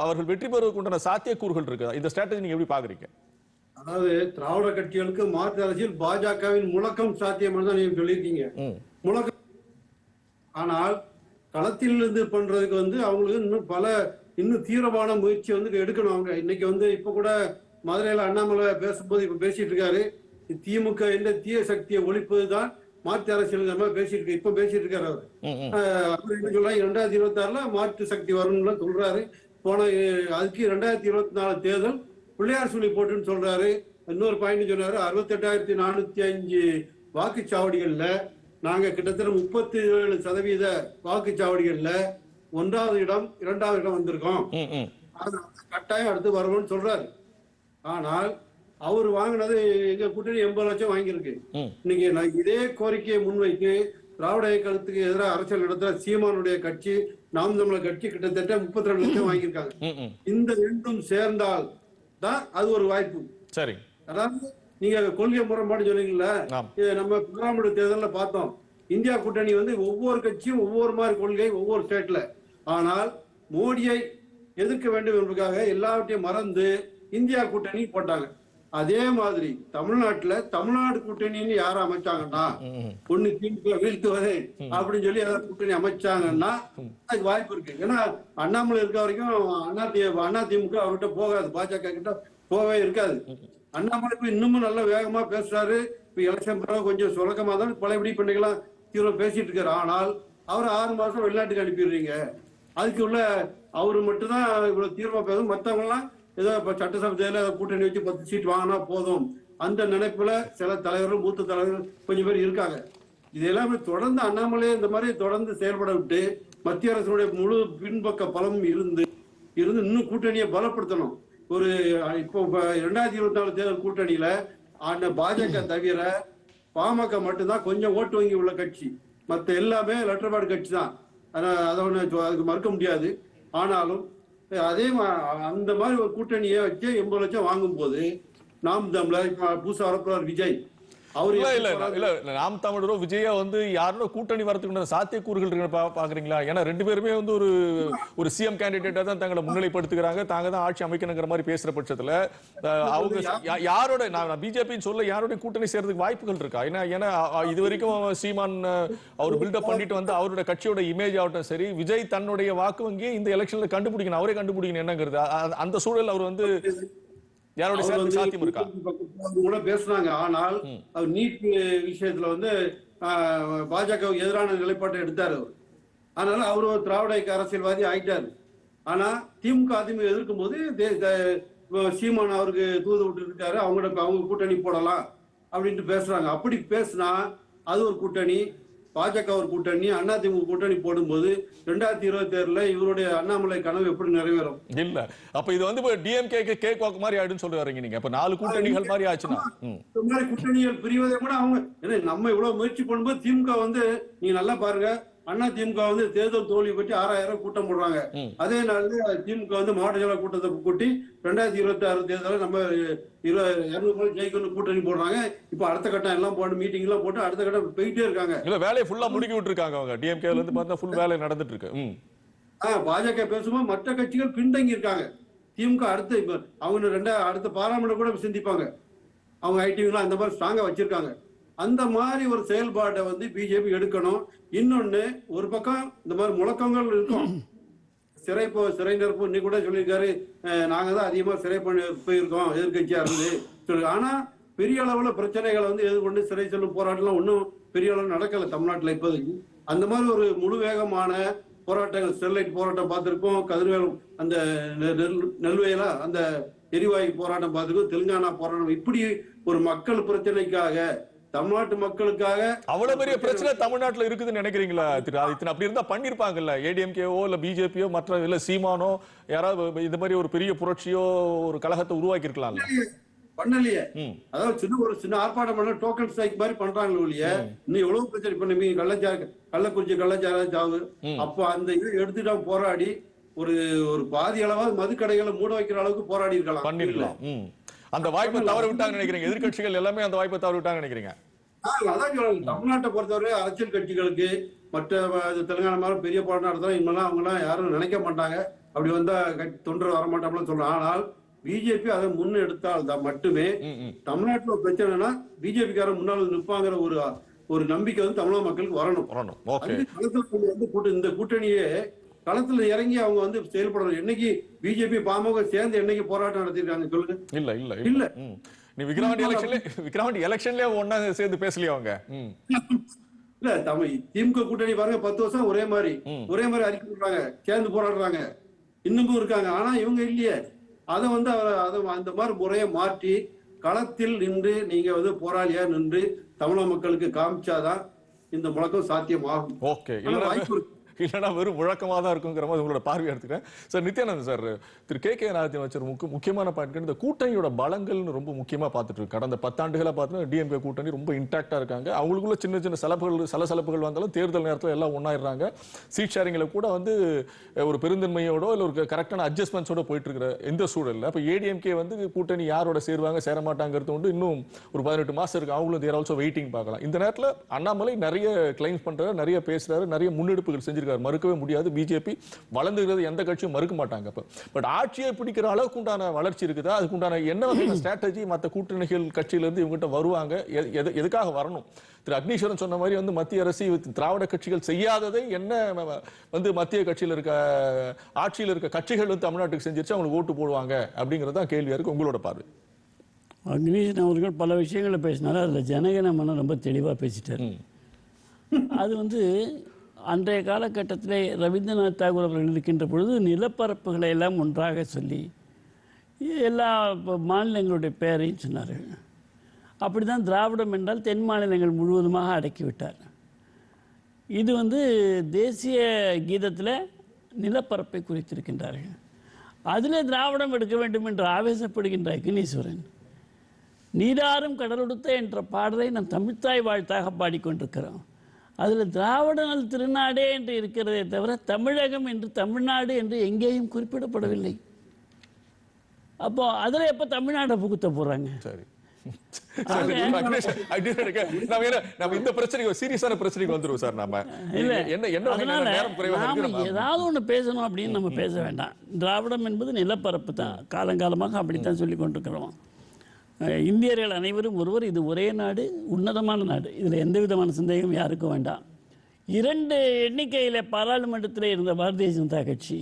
அவர்கள் வெற்றி பெறுவதற்கு உண்டான சாத்தியக்கூறுகள் இருக்குதா? இந்த ஸ்ட்ராட்டஜி நீங்க எப்படி பாக்குறீங்க அதாவது திராவிட கட்சிகளுக்கு மாற்று அரசியல் பாஜகவின் முழக்கம் சாத்தியம்னு தான் நீங்க சொல்லியிருக்கீங்க. முழக்கம். ஆனால் களத்தில் இருந்து பண்றதுக்கு வந்து அவங்களுக்கு இன்னும் பல இன்னும் தீவிரமான முயற்சி வந்து எடுக்கணும் அவங்க. இன்னைக்கு வந்து இப்ப கூட மதுரையில அண்ணாமலை பேசும்போது இப்ப பேசிட்டு இருக்காரு. திமுக என்ற தீய சக்தியை ஒழிப்பது தான் மாற்று அரசியல் பேசிட்டு இருக்கு இப்ப பேசிட்டு இருக்காரு அவர். அவர் என்ன சொல்றாரு? இரண்டாயிரத்தி இருபத்தி ஆறுல மாற்று சக்தி வரும்னு சொல்றாரு. போன அதுக்கு ரெண்டாயிரத்தி இருபத்தி நாலு தேர்தல் பிள்ளையார் சொல்லி போட்டுன்னு சொல்றாரு. இன்னொரு பாயிண்ட் சொன்னாரு. அறுபத்தெட்டாயிரத்தி நானூத்தி அஞ்சு வாக்குச்சாவடிகள்ல நாங்க கிட்டத்தட்ட முப்பத்தி ஏழு சதவீத வாக்குச்சாவடிகள்ல ஒன்றாவது இடம் இரண்டாவது இடம் வந்திருக்கோம். கட்டாயம் அடுத்து வருவோம்னு சொல்றாரு. ஆனால் அவர் வாங்கினது எங்க கூட்டணி எண்பது லட்சம் வாங்கியிருக்கு. இன்னைக்கு நான் இதே கோரிக்கையை முன்வைத்து திராவிட இயக்கத்துக்கு எதிராக அரசியல் நடத்துற சீமானுடைய கட்சி நாம் தமிழர் கட்சி கிட்டத்தட்ட முப்பத்தி ரெண்டு லட்சம் வாங்கியிருக்காங்க. இந்த ரெண்டும் சேர்ந்தால் தான் அது ஒரு வாய்ப்பு. சரி. அதாவது நீங்க கொள்கை முரண்பாடு சொன்னீங்கல்ல? நம்ம பாராளுமன்ற தேர்தல்ல பார்த்தோம். இந்தியா கூட்டணி வந்து ஒவ்வொரு கட்சியும் ஒவ்வொரு மாதிரி கொள்கை ஒவ்வொரு ஸ்டேட்ல. ஆனால் மோடியை எதிர்க்க வேண்டும் என்பதற்காக எல்லாவற்றையும் மறந்து இந்தியா கூட்டணி போட்டாங்க. அதே மாதிரி தமிழ்நாட்டுல தமிழ்நாடு கூட்டணின்னு யார் அமைச்சாங்கன்னா. ஒண்ணு திமுக வீழ்த்துவது அப்படின்னு சொல்லி ஏதாவது கூட்டணி அமைச்சாங்கன்னா அதுக்கு வாய்ப்பு இருக்கு. ஏன்னா அண்ணாமலை இருக்க வரைக்கும் அண்ணா அண்ணா திமுக அவர்கிட்ட போகாது. பாஜக கிட்ட போகவே இருக்காது. அண்ணாமலை இப்ப இன்னமும் நல்ல வேகமா பேசுறாரு. இப்ப எலெக்ஷன் பிறகு கொஞ்சம் சுலக்கமா தான் பழையபடி பண்ணிக்கலாம். தீவிரம் பேசிட்டு இருக்காரு. ஆனால் அவர் ஆறு மாசம் வெளிநாட்டுக்கு அனுப்பிடுறீங்க. அதுக்கு உள்ள அவரு மட்டும்தான் இவ்வளவு தீவிரமா பேசும். மத்தவங்க ஏதோ இப்ப சட்டசபை தேர்தல கூட்டணி வச்சு பத்து சீட் வாங்கினா போதும். அந்த நினைப்புல சில தலைவர்கள் மூத்த தலைவர்கள் கொஞ்சம் பேர் இருக்காங்க. இதெல்லாம் தொடர்ந்து அண்ணாமலை இந்த மாதிரி தொடர்ந்து செயல்பட விட்டு மத்திய அரசுடைய முழு பின்பக்க பலமும் இருந்து இருந்து இன்னும் கூட்டணியை பலப்படுத்தணும். ஒரு இப்போ இரண்டாயிரத்தி இருபத்தி நாலு தேர்தல் கூட்டணியில ஆன பாஜக தவிர பாமக மட்டும்தான் கொஞ்சம் ஓட்டு வங்கி உள்ள கட்சி. மற்ற எல்லாமே லெட்டர்பாடு கட்சி தான் ஆனால் அதை ஒன்று அதுக்கு மறுக்க முடியாது. ஆனாலும் அதே மா- அந்த மாதிரி ஒரு கூட்டணியை வச்சு எண்பது லட்சம் வாங்கும் போது நாம் தமிழர் இப்ப வரப்போறார் விஜய் அவரு இல்ல இல்ல? இல்ல நாம் தமிழரோ விஜயா வந்து யாரோட கூட்டணி வரதுக்கு சாத்தியக்கூறுகள் இருக்கு பா- பாக்குறீங்களா? ஏன்னா ரெண்டு பேருமே வந்து ஒரு ஒரு சிஎம் கேண்டிடேட்டா தான் தங்களை முன்னிலைப்படுத்துகிறாங்க. தாங்க தான் ஆட்சி அமைக்கணுங்கிற மாதிரி பேசுற பட்சத்துல அவங்க யாரோட நான் பிஜேபின்னு சொல்ல யாரோட கூட்டணி சேர்றதுக்கு வாய்ப்புகள் இருக்கா? ஏன்னா ஏன்னா இது வரைக்கும் சீமான் அவர் பில்டப் பண்ணிட்டு வந்து அவரோட கட்சியோட இமேஜ் ஆகட்டும் சரி விஜய் தன்னுடைய வாக்கு வங்கியை இந்த எலெக்ஷன்ல கண்டுபிடிக்கணும் அவரே கண்டுபிடிக்கணும் என்னங்கிறது. அந்த சூழல் அவர் வந்து யாரோட சேர்ந்து சாத்தியம் இருக்கா? கூட பேசுனாங்க. ஆனால் அவர் நீட் விஷயத்துல வந்து பாஜகவுக்கு எதிரான நிலைப்பாட்டை எடுத்தாரு அவர். அதனால அவர் ஒரு திராவிட அரசியல்வாதி ஆயிட்டாரு. ஆனா திமுக அதிமுக எதிர்க்கும் போது சீமான் அவருக்கு தூது விட்டு இருக்காரு அவங்களோட அவங்க கூட்டணி போடலாம் அப்படின்ட்டு பேசுறாங்க. அப்படி பேசினா அது ஒரு கூட்டணி. பாஜக ஒரு கூட்டணி அதிமுக கூட்டணி போடும்போது ரெண்டாயிரத்தி இருபத்தி ஏழுல இவருடைய அண்ணாமலை கனவு எப்படி நிறைவேறும்? இல்ல. அப்ப இது வந்து இப்ப டிஎம்கே கேக் வாக்கு மாதிரி ஆயிடுன்னு சொல்ல வரீங்க நீங்க. அப்ப நாலு கூட்டணிகள் மாதிரி ஆச்சுன்னா. ம். இந்த மாதிரி கூட்டணிகள் பிரிவதை கூட அவங்க நம்ம இவ்வளவு முயற்சி பண்ணும்போது திமுக வந்து நீங்க நல்லா பாருங்க அண்ணா திமுக வந்து தேர்தல் தோல்வி பற்றி ஆறாயிரம் கூட்டம் போடுறாங்க. அதே நாள்ல திமுக வந்து மாவட்ட செயலர் கூட்டத்தை கூட்டி ரெண்டாயிரத்தி இருபத்தி ஆறு தேர்தலில் நம்ம இருநூறு பேர் ஜெயிக்கணும் கூட்டணி போடுறாங்க. இப்ப அடுத்த கட்டம் எல்லாம் போட்டு மீட்டிங் எல்லாம் போட்டு அடுத்த கட்டம் போயிட்டே இருக்காங்க. இல்ல வேலையை ஃபுல்லா முடுக்கி விட்டுருக்காங்க அவங்க. டிஎம்கேல இருந்து பார்த்தா ஃபுல் வேலை நடந்துட்டு இருக்கு. ஆஹ் பாஜக பேசும்போது மற்ற கட்சிகள் பின்தங்கி இருக்காங்க. திமுக அடுத்த இப்ப அவங்க ரெண்டா அடுத்த பாராளுமன்ற கூட சிந்திப்பாங்க. அவங்க ஐடிவிலாம் அந்த மாதிரி ஸ்ட்ராங்கா வச்சிருக்காங்க. அந்த மாதிரி ஒரு செயல்பாட்டை வந்து பிஜேபி எடுக்கணும். இன்னொன்னு ஒரு பக்கம் இந்த மாதிரி முழக்கங்கள் இருக்கும். சிறை போ சிறை நிரப்பு இன்னைக்கு கூட சொல்லியிருக்காரு. நாங்க தான் அதிகமா சிறை பண்ணி போயிருக்கோம் எதிர்கட்சியா இருந்து சொல்லி. ஆனா பெரிய அளவுல பிரச்சனைகளை வந்து எதிர்கொண்டு சிறை செல்லும் போராட்டம்லாம் ஒன்றும் பெரிய அளவு நடக்கல தமிழ்நாட்டில் இப்போதைக்கு. அந்த மாதிரி ஒரு முழு வேகமான போராட்டங்கள் ஸ்டெர்லைட் போராட்டம் பார்த்துருக்கோம் கதிர்வேல் அந்த நெல்- நெல்வேலா அந்த எரிவாயு போராட்டம் பார்த்துருக்கோம். தெலுங்கானா போராட்டம். இப்படி ஒரு மக்கள் பிரச்சனைக்காக தமிழ்நாட்டு மக்களுக்காக அவ்வளவு பெரிய பிரச்சனை தமிழ்நாட்டுல இருக்குதுன்னு நினைக்கிறீங்களா? திரு ஆதித்யன் அப்படி இருந்தா பண்ணிருப்பாங்கல்ல. ஏடிஎம்கேவோ இல்ல பிஜேபியோ மற்ற இல்ல சீமானோ யாராவது இந்த மாதிரி ஒரு பெரிய புரட்சியோ ஒரு கழகத்தை உருவாக்கி இருக்கலாம்ல பண்ணலையே. அதாவது சின்ன ஒரு சின்ன ஆர்ப்பாட்டம் பண்ண டோக்கன் ஸ்ட்ரைக் மாதிரி பண்றாங்க ஒழிய இன்னும் எவ்வளவு பிரச்சனை இப்ப நீங்க கள்ளச்சார கள்ளக்குறிச்சி கள்ளச்சார சாவு அப்போ அந்த இதை எடுத்துட்டு போராடி ஒரு ஒரு பாதி அளவாவது மதுக்கடைகளை மூட வைக்கிற அளவுக்கு போராடி இருக்கலாம். பண்ணிருக்கலாம். அந்த வாய்ப்பை தவற விட்டாங்க நினைக்கிறீங்க. எதிர்க்கட்சிகள் எல்லாமே அந்த வாய்ப்பை தவற விட்டாங்க நினைக்கிறீங்க அதான் தமிழ்நாட்டை பொறுத்தவரை அரசியல் கட்சிகளுக்கு மற்ற தெலுங்கானா மாதிரி பெரிய போராட்டம் நடத்தலாம் இனிமேலாம் அவங்கலாம் யாரும் நினைக்க மாட்டாங்க. அப்படி வந்தா தொண்டர் வரமாட்டாங்கன்னு சொல்றாங்க ஆனால் பிஜேபி அதை முன்னெடுத்தால் தான் மட்டுமே. தமிழ்நாட்டுல பிரச்சனைனா பிஜேபிக்காரன் முன்னால் நிற்பாங்கிற ஒரு ஒரு நம்பிக்கை வந்து தமிழக மக்களுக்கு வரணும். வரணும். இந்த கூட்டணியே களத்துல இறங்கி அவங்க வந்து செயல்படணும். என்னைக்கு பிஜேபி பாமக சேர்ந்து என்னைக்கு போராட்டம் நடத்திருக்காங்க சொல்லுங்க. இல்ல இல்ல இல்ல. நீ விக்ரவாண்டி எலெக்ஷன்ல விக்ரவாண்டி எலெக்ஷன்லயே ஒண்ணா சேர்ந்து பேசலையா அவங்க. இல்ல தமிழ் திமுக கூட்டணி பாருங்க பத்து வருஷம் ஒரே மாதிரி. ஒரே மாதிரி அறிக்கை விடுறாங்க சேர்ந்து போராடுறாங்க. இன்னமும் இருக்காங்க. ஆனா இவங்க இல்லையே. அதை வந்து அவர் அதை அந்த மாதிரி முறையை மாற்றி களத்தில் நின்று நீங்க வந்து போராளியா நின்று தமிழக மக்களுக்கு காமிச்சாதான் இந்த முழக்கம் சாத்தியமாகும். ஓகே. வாய்ப்பு இருக்கு. இல்லைன்னா வெறும் முழக்கமாக தான் இருக்குங்கிற மாதிரி உங்களோட பார்வை எடுத்துக்கிறேன். Sir Nithyanand sir Thiru K K Narayanan வச்ச முக்கிய முக்கியமான பாயிண்ட் இந்த கூட்டணியோட பலங்கள்னு ரொம்ப முக்கியமா பார்த்துட்டு இருக்கு கடந்த பத்தாண்டுகளாக பார்த்தீங்கன்னா டிஎம்கே கூட்டணி ரொம்ப இன்டாக்டாக இருக்காங்க. அவங்களுக்குள்ள சின்ன சின்ன சலப்புகள் சலசலப்புகள் வந்தாலும் தேர்தல் நேரத்துல எல்லாம் ஒன்றாயிடுறாங்க சீட் ஷேரிங்ல கூட வந்து ஒரு பெருந்தன்மையோட இல்லை ஒரு கரெக்டான அட்ஜஸ்ட்மெண்ட்ஸோட போயிட்டு இருக்கிற இந்த சூழலில். அப்ப ஏடிஎம்கே வந்து கூட்டணி யாரோட சேருவாங்க சேர மாட்டாங்கிறது வந்து இன்னும் ஒரு பதினெட்டு மாசம் இருக்கு. அவங்களும் தேர் ஆல்சோ வெயிட்டிங் பார்க்கலாம். இந்த நேரத்தில் அண்ணாமலை நிறைய கிளைம்ஸ் பண்ணுறாரு நிறைய பேசுறாரு நிறைய முன்னெடுப்புகள் செஞ்சிருக்காரு. மறுக்கவே முடியாது. பிஜேபி வளர்ந்துகிறது எந்த கட்சியும் மறுக்க மாட்டாங்க அப்ப. பட் ஆட்சியை பிடிக்கிற அளவுக்கு உண்டான வளர்ச்சி இருக்குதா? அதுக்கு உண்டான என்ன வகையான ஸ்ட்ராட்டஜி மற்ற கூட்டணிகள் கட்சியில இருந்து இவங்ககிட்ட வருவாங்க? எது- எது- எதுக்காக வரணும்? திரு அக்னீஸ்வரன் சொன்ன மாதிரி வந்து மத்திய அரசு திராவிட கட்சிகள் செய்யாததை என்ன வந்து மத்திய கட்சியில் இருக்க ஆட்சியில் இருக்க கட்சிகள் வந்து தமிழ்நாட்டுக்கு செஞ்சிருச்சு? அவங்களுக்கு ஓட்டு போடுவாங்க. அப்படிங்கிறது தான் கேள்வியா இருக்கு உங்களோட பார்வை. அக்னீஷன் அவர்கள் பல விஷயங்களை பேசினாரு. அதில் ஜனகணமன ரொம்ப தெளிவாக பேசிட்டார். அது வந்து அன்றைய காலகட்டத்திலே ரவீந்திரநாத் தாகூர் அவர்கள் இருக்கின்ற பொழுது நிலப்பரப்புகளை எல்லாம் ஒன்றாக சொல்லி எல்லா மாநிலங்களுடைய பெயரையும் சொன்னார்கள். அப்படி தான் திராவிடம் என்றால் தென் மாநிலங்கள் முழுவதுமாக அடக்கிவிட்டார். இது வந்து தேசிய கீதத்தில் நிலப்பரப்பை குறித்திருக்கின்றார்கள். அதில் திராவிடம் எடுக்க வேண்டும் என்று ஆவேசப்படுகின்ற அக்னீஸ்வரன் நீராறும் கடலுடுத்த என்ற பாடலை நம் தமிழ்த்தாய் வாழ்த்தாக பாடிக்கொண்டிருக்கிறோம். அதில் திராவிடநல் திருநாடே என்று இருக்கிறதே தவிர தமிழகம் என்று தமிழ்நாடு என்று எங்கேயும் குறிப்பிடப்படவில்லை. அப்போ அதில் எப்போ தமிழ்நாடை புகுத்த போகிறாங்க சரி. பேசணும் அப்படின்னு நம்ம பேச வேண்டாம். திராவிடம் என்பது நிலப்பரப்பு தான். காலங்காலமாக அப்படித்தான் சொல்லி கொண்டிருக்கிறோம். இந்தியர்கள் அனைவரும் ஒருவர் இது ஒரே நாடு உன்னதமான நாடு. இதுல எந்த விதமான சந்தேகம் யாருக்கும் வேண்டாம். இரண்டு எண்ணிக்கையில பாராளுமன்றத்தில் இருந்த பாரதிய ஜனதா கட்சி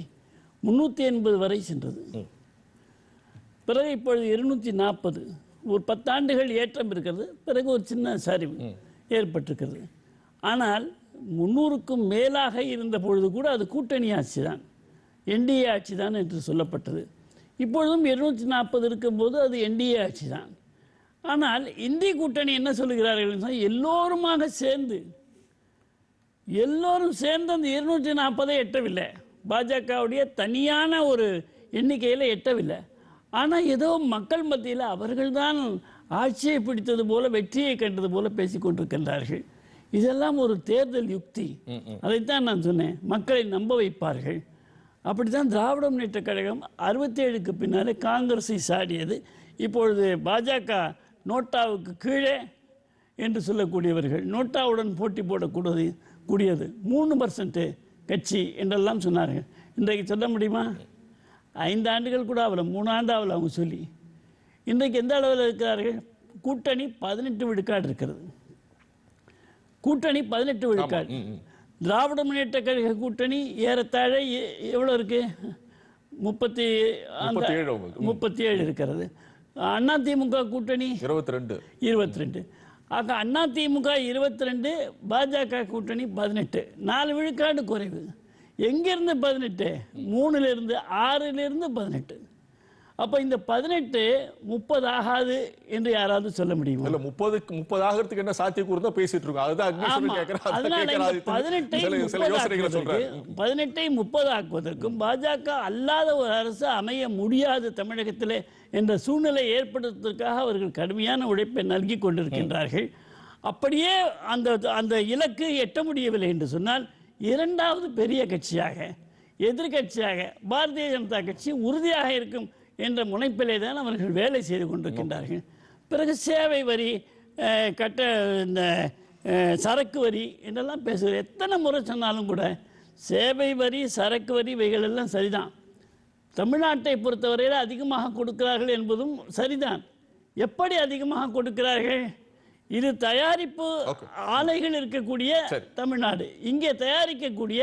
முன்னூத்தி எண்பது வரை சென்றது. பிறகு இப்பொழுது இருநூற்றி நாற்பது. ஒரு பத்தாண்டுகள் ஏற்றம் இருக்கிறது பிறகு ஒரு சின்ன சரிவு ஏற்பட்டிருக்கிறது. ஆனால் முன்னூறுக்கும் மேலாக இருந்த பொழுது கூட அது கூட்டணி ஆட்சி தான் என்டிஏ ஆட்சி தான் என்று சொல்லப்பட்டது. இப்பொழுதும் இருநூற்றி நாற்பது இருக்கும்போது அது என்டிஏ ஆட்சி தான். ஆனால் இந்திய கூட்டணி என்ன சொல்லுகிறார்கள் என்றால் எல்லோருமாக சேர்ந்து எல்லோரும் சேர்ந்து அந்த இருநூற்றி நாற்பதை எட்டவில்லை. பாஜகவுடைய தனியான ஒரு எண்ணிக்கையில் எட்டவில்லை. ஆனால் ஏதோ மக்கள் மத்தியில் அவர்கள்தான் ஆட்சியை பிடித்தது போல வெற்றியை கண்டது போல பேசிக் கொண்டிருக்கின்றார்கள். இதெல்லாம் ஒரு தேர்தல் யுக்தி. அதைத்தான் நான் சொன்னேன். மக்களை நம்ப வைப்பார்கள். அப்படித்தான் திராவிட முன்னேற்றக் கழகம் அறுபத்தேழுக்கு பின்னாலே காங்கிரஸை சாடியது. இப்பொழுது பாஜக நோட்டாவுக்கு கீழே என்று சொல்லக்கூடியவர்கள் நோட்டாவுடன் போட்டி போடக்கூடாது கூடியது மூணு பர்சன்ட் கட்சி என்றெல்லாம் சொன்னார்கள். இன்றைக்கு சொல்ல முடியுமா? ஐந்து ஆண்டுகள் கூட ஆகல மூணு ஆண்டு ஆகல அவங்க சொல்லி. இன்றைக்கு எந்த அளவில் இருக்கிறார்கள்? கூட்டணி பதினெட்டு விழுக்காடு இருக்கிறது. கூட்டணி பதினெட்டு விழுக்காடு. திராவிட முன்னேற்ற கழக கூட்டணி ஏறத்தாழ எ- எவ்வளவு இருக்கு? முப்பத்தி அந்த முப்பத்தி ஏழு இருக்கிறது. அதிமுக கூட்டணி இருபத்தி ரெண்டு இருபத்தி ரெண்டு ஆக அண்ணா திமுக இருபத்தி ரெண்டு பாஜக கூட்டணி பதினெட்டு. நாலு விழுக்காடு குறைவு. எங்கிருந்து பதினெட்டு? மூணுலேருந்து ஆறிலிருந்து பதினெட்டு. அப்போ இந்த பதினெட்டு முப்பது ஆகாது என்று யாராவது சொல்ல முடியுமா? இல்ல முப்பதுக்கு முப்பது ஆகிறதுக்கு என்ன சாத்தியக்கூறு தான் பேசிட்டு இருக்கோம். அதுதான் கேட்கிறேன் அதான் அதனால. பதினெட்டை பதினெட்டை முப்பதாக்குவதற்கும் பாஜக அல்லாத ஒரு அரசு அமைய முடியாது தமிழகத்திலே என்ற சூழ்நிலை ஏற்படுத்துவதற்காக அவர்கள் கடுமையான உழைப்பை நல்கி கொண்டிருக்கின்றார்கள். அப்படியே அந்த அந்த இலக்கு எட்ட முடியவில்லை என்று சொன்னால் இரண்டாவது பெரிய கட்சியாக எதிர்க்கட்சியாக பாரதிய ஜனதா கட்சி உறுதியாக இருக்கும் என்ற முனைப்பிலே தான் அவர்கள் வேலை செய்து கொண்டிருக்கின்றார்கள். பிறகு சேவை வரி கட்ட இந்த சரக்கு வரி என்றெல்லாம் பேசுகிற எத்தனை முறை சொன்னாலும் கூட சேவை வரி சரக்கு வரி இவைகள் எல்லாம் சரிதான். தமிழ்நாட்டை பொறுத்தவரையில் அதிகமாக கொடுக்கிறார்கள் என்பதும் சரிதான். எப்படி அதிகமாக கொடுக்கிறார்கள்? இது தயாரிப்பு ஆலைகள் இருக்கக்கூடிய தமிழ்நாடு. இங்கே தயாரிக்கக்கூடிய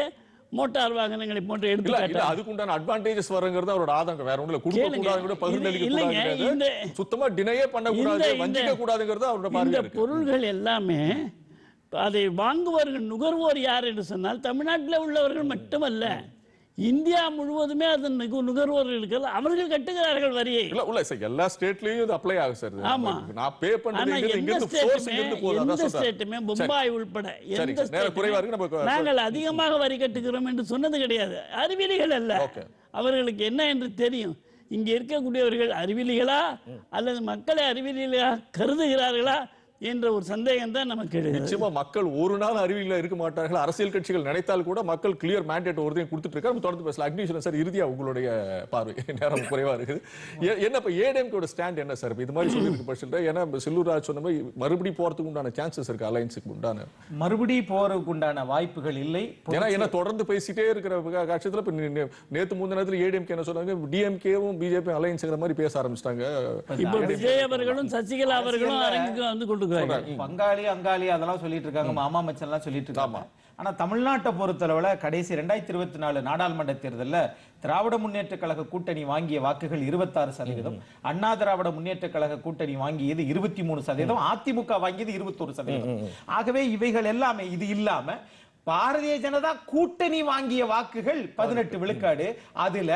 மோட்டார் வாகனங்களை போன்ற இல்ல எடுத்துக்காட்டு இல்ல அதுக்கு உண்டான அட்வான்டேஜஸ் வருங்கிறது அவரோட ஆதங்கம் வேற ஒண்ணுல கொடுக்க. கூடாது கூட பகிர்ந்தளிக்க சுத்தமா டினையே பண்ண கூடாது வஞ்சிக்க கூடாதுங்கிறது அவரோட இந்த பொருள்கள் எல்லாமே அதை வாங்குவர்கள் நுகர்வோர் யார் என்று சொன்னால் தமிழ்நாட்டில் உள்ளவர்கள் மட்டுமல்ல. இந்தியா முழுவதுமே அதன் நுக- நுகர்வோர்களுக்கு அவர்கள் கட்டுகிறார்கள் வரியை. இல்ல உள்ள சார் எல்லா ஸ்டேட்லயும் இது அப்ளை ஆகும் சார். ஆமா. நான் பே பண்றது இங்க இருந்து சோர்ஸ் ஸ்டேட்டுமே இருந்து பொம்பாய் உள்பட எந்த குறைவா இருக்கு, ஸ்டேட்டுமே நம்ம நாங்கள் அதிகமாக வரி கட்டுகிறோம் என்று சொன்னது கிடையாது. அறிவிலிகள் அல்ல. அவர்களுக்கு என்ன என்று தெரியும். இங்க இருக்கக்கூடியவர்கள் அறிவிலிகளா அல்லது மக்களை அறிவிலிகளா கருதுகிறார்களா? என்ற ஒரு சந்தேகம் தான் நமக்கு நிச்சயமா மக்கள் ஒரு நாள் அறிவியல இருக்க மாட்டார்கள். அரசியல் கட்சிகள் நினைத்தால் கூட மக்கள் கிளியர் மேண்டேட் ஒருத்தையும் கொடுத்துட்டு இருக்காரு தொடர்ந்து பேசலாம். அக்னீஸ்வரன் சார் இறுதியா உங்களுடைய பார்வை? [LAUGHS] நேரம் குறைவா இருக்குது. என்ன இப்ப ஏடிஎம்கோட ஸ்டாண்ட் என்ன சார்? இது மாதிரி சொல்லியிருக்கு பட்சத்தில் ஏன்னா இப்ப செல்லூர் ராஜ் சொன்ன மாதிரி மறுபடியும் போறதுக்கு உண்டான சான்சஸ் இருக்கு அலைன்ஸுக்கு உண்டான. மறுபடி போறதுக்கு உண்டான வாய்ப்புகள் இல்லை. ஏன்னா என்ன தொடர்ந்து பேசிட்டே இருக்கிற கட்சத்துல இப்ப நே- நே- நேத்து முந்தின நேரத்துல ஏடிஎம்கே என்ன சொன்னாங்க? டிஎம்கேவும் பிஜேபி அலைன்ஸ்ங்கிற மாதிரி பேச ஆரம்பிச்சிட்டாங்க. இப்ப விஜய் அவர்களும் சசிகலா அவர்களும் அரங்குக்கு வந்து கொண்டிருக்கிறார்கள் பங்காளி அங்காளி அதெல்லாம் சொல்லிட்டு இருக்காங்க மாமா மச்சான் எல்லாம் சொல்லிட்டு இருக்காங்க ஆனா தமிழ்நாட்டை பொறுத்தளவுல கடைசி ரெண்டாயிரத்தி இருபத்தி நாலு நாடாளுமன்ற தேர்தல்ல திராவிட முன்னேற்ற கழக கூட்டணி வாங்கிய வாக்குகள் இருபத்தாறு சதவீதம். அண்ணா திராவிட முன்னேற்ற கழக கூட்டணி வாங்கியது இருபத்தி மூணு சதவீதம். அதிமுக வாங்கியது இருபத்தொரு சதவீதம். ஆகவே இவைகள் எல்லாமே இது இல்லாம பாரதிய ஜனதா கூட்டணி வாங்கிய வாக்குகள் பதினெட்டு விழுக்காடு. அதுல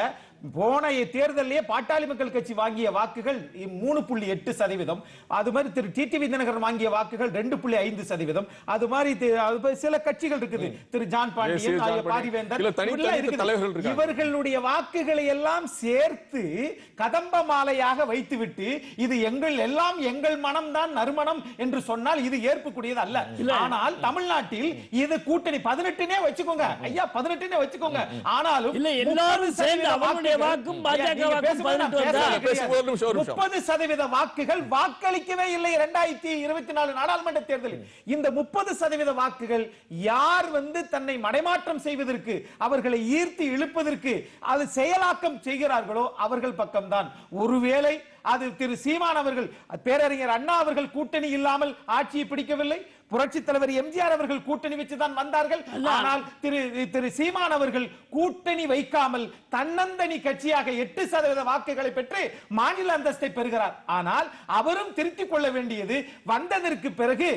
போன தேர்தலிலேயே பாட்டாளி மக்கள் கட்சி வாங்கிய வாக்குகள் மூணு புள்ளி எட்டு சதவீதம். அது மாதிரி திரு டிடிவி தினகரன் வாங்கிய வாக்குகள் ரெண்டு புள்ளி ஐந்து சதவீதம். அது மாதிரி சில கட்சிகள் இருக்குது. திரு ஜான் பாண்டியன். பாரிவேந்தர் இல்ல, தனி- இப்படிலாம் தனித்த இருக்குது. தலைவர்கள் இருக்காங்க. இவர்களுடைய வாக்குகளை எல்லாம் சேர்த்து கதம்ப மாலையாக வைத்துவிட்டு இது எங்கள் எல்லாம் எங்கள் மனம்தான் நறுமணம் என்று சொன்னால் இது ஏற்புக்கூடியது அல்ல. ஆனால் தமிழ்நாட்டில் இது கூட்டணி பதினெட்டுனே வச்சுக்கோங்க. ஐயா பதினெட்டுனே வச்சுக்கோங்க. ஆனாலும் எல்லாரும் 30% சேர்ந்து வாக்கும் பாஜக. முப்பது சதவீத வாக்குகள் வாக்களிக்கவே இல்லை இரண்டாயிரத்தி இருபத்தி நாலு நாடாளுமன்ற தேர்தலில். இந்த முப்பது சதவீத வாக்குகள் யார் வந்து தன்னை மடைமாற்றம் செய்வதற்கு அவர்களை ஈர்த்து இழுப்பதற்கு அது செயலாக்கம் செய்கிறார்களோ அவர்கள் பக்கம்தான். ஒருவேளை அது திரு சீமான் அவர்கள் பேரறிஞர் அண்ணா அவர்கள் கூட்டணி இல்லாமல் ஆட்சியை பிடிக்கவில்லை புரட்சி தலைவர் எம்ஜிஆர் அவர்கள் கூட்டணி வச்சுதான் வந்தார்கள். ஆனால் திரு திரு சீமான் அவர்கள் கூட்டணி வைக்காமல் தன்னந்தனி கட்சியாக எட்டு சதவீத வாக்குகளை பெற்று மாநில அந்தஸ்தை பெறுகிறார். ஆனால் அவரும் திருத்திக் கொள்ள வேண்டியது வந்ததற்கு பிறகு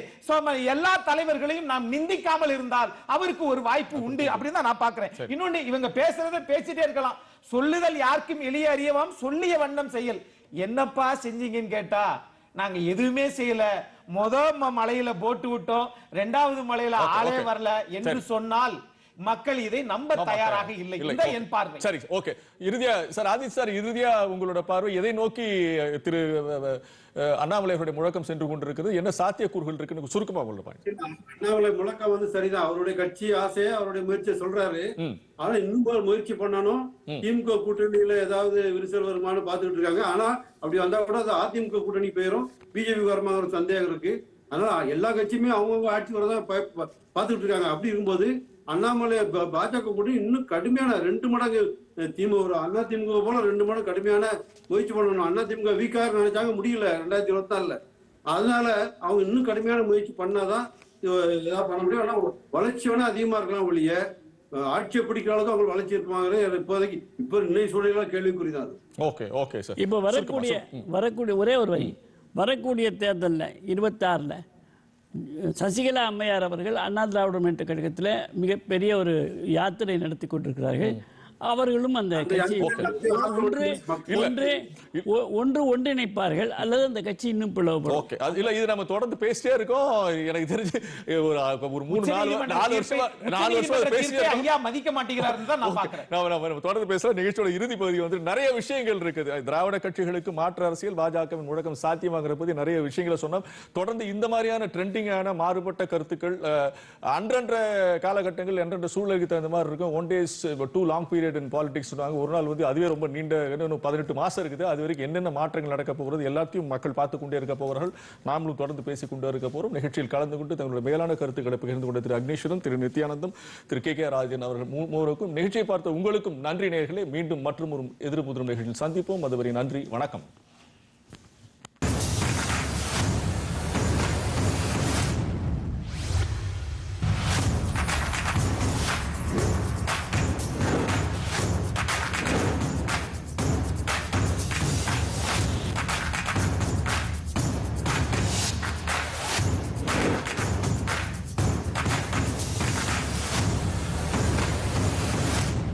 எல்லா தலைவர்களையும் நாம் நிந்திக்காமல் இருந்தால் அவருக்கு ஒரு வாய்ப்பு உண்டு அப்படின்னு தான் நான் பாக்குறேன் இன்னொன்னு இவங்க பேசுறத பேசிட்டே இருக்கலாம். சொல்லுதல் யாருக்கும் எளிய அறியவாம் சொல்லிய வண்ணம் செயல் என்னப்பா செஞ்சீங்கன்னு கேட்டா நாங்க எதுவுமே செய்யல. முத மலையில போட்டு விட்டோம் ரெண்டாவது மலையில ஆளே. வரல என்று சொன்னால் மக்கள் இதை நம்ப தயாராக இல்லை. இந்த. என் பார்வை. சரி ஓகே. இறுதியா சார் ஆதித் சார் இறுதியா உங்களோட பார்வை எதை நோக்கி திரு அண்ணாமலை அவருடைய முழக்கம் சென்று கொண்டிருக்கிறது என்ன சாத்தியக்கூறுகள் இருக்குன்னு சுருக்கமா உள்ள பாருங்க. அண்ணாமலை முழக்கம் வந்து சரிதான். அவருடைய கட்சி ஆசையை அவருடைய முயற்சியை சொல்றாரு. ஆனா இன்னும் ஒரு முயற்சி பண்ணணும். திமுக கூட்டணியில ஏதாவது விரிசல் வருமானு பாத்துக்கிட்டு இருக்காங்க. ஆனா அப்படி வந்தா கூட அது அதிமுக கூட்டணி போயிரும். பிஜேபி வருமாங்கிற சந்தேகம் இருக்கு. அதனால எல்லா கட்சியுமே அவங்கவுங்க ஆட்சி வரதான் ப- ப- பாத்துக்கிட்டு இருக்காங்க. அப்படி இருக்கும்போது அண்ணாமலை ப- பாஜக கூட்டணி இன்னும் கடுமையான ரெண்டு மடங்கு திமுக ஒரு அண்ணா திமுக போல ரெண்டு மடங்கு கடுமையான முயற்சி பண்ணணும். அண்ணா திமுக வீக்கா நினைச்சாங்க முடியல ரெண்டாயிரத்தி இருபத்தி நாலுல அதனால அவங்க இன்னும் கடுமையான முயற்சி பண்ணாதான் ஏதாவது பண்ண முடியும். ஆனா வளர்ச்சி வேணா அதிகமா இருக்கலாம் ஒழிய ஆட்சியை பிடிக்கிற அளவுக்கு அவங்க வளர்ச்சி இருப்பாங்க இப்போதைக்கு இப்போ இன்னைக்கு சூழ்நிலை கேள்விக்குறிதான் அது. Okay okay sir. இப்போ வரக்கூடிய வரக்கூடிய ஒரே ஒரு வரி வரக்கூடிய தேர்தலில் இருபத்தாறில் சசிகலா அம்மையார் அவர்கள் அண்ணா திராவிட முன்னேற்ற கழகத்தில் மிகப்பெரிய ஒரு யாத்திரை நடத்தி கொண்டிருக்கிறார்கள். அவர்களும் அந்த கட்சி ஒன்று ஒன்று ஒன்று ஒன்றிணைப்பார்கள் அல்லது அந்த கட்சி இன்னும் பிளவுபடும். ஓகே. இல்ல இது நம்ம தொடர்ந்து பேசிட்டே இருக்கோம். எனக்கு தெரிஞ்சு ஒரு ஒரு மூணு நாலு நாலு வருஷமா நாலு வருஷமா பேசிட்டே ஐயா மதிக்க மாட்டேங்கிறாருன்னு தான் நான் பாக்குறேன். நாம நாம நம்ம தொடர்ந்து பேசலாம் நிகழ்ச்சியோட இறுதி பகுதி வந்து நிறைய விஷயங்கள் இருக்குது. திராவிட கட்சிகளுக்கு மாற்று அரசியல் பாஜகவின் முழக்கம் சாத்தியமாகிற பத்தி நிறைய விஷயங்களை சொன்னோம். தொடர்ந்து இந்த மாதிரியான ட்ரெண்டிங்கான மாறுபட்ட கருத்துக்கள் அன்றன்ற காலகட்டங்கள் அன்றன்ற சூழலுக்கு தகுந்த மாதிரி இருக்கும். One days too long period in politics சொன்னாங்க. ஒரு நாள் வந்து அதுவே ரொம்ப நீண்ட இன்னும் பதினெட்டு மாசம் இருக்குது. அது வரைக்கும் என்னென்ன மாற்றங்கள் நடக்க போகிறது எல்லாத்தையும் மக்கள் பார்த்து கொண்டே இருக்க போகிறார்கள் நாமளும் தொடர்ந்து பேசிக் கொண்டே இருக்க போகிறோம் நிகழ்ச்சியில் கலந்து கொண்டு தங்களுடைய மேலான கருத்துக்களை பகிர்ந்து கொண்ட திரு அக்னீஸ்வரன் திரு நித்யானந்தம் திரு கே கே ராஜன் அவர்கள் மூவருக்கும் நிகழ்ச்சியை பார்த்த உங்களுக்கும் நன்றி நேர்களே மீண்டும் மற்றும் ஒரு எதிர்ப்புதிரும் நிகழ்ச்சியில் சந்திப்போம். அதுவரை நன்றி வணக்கம்.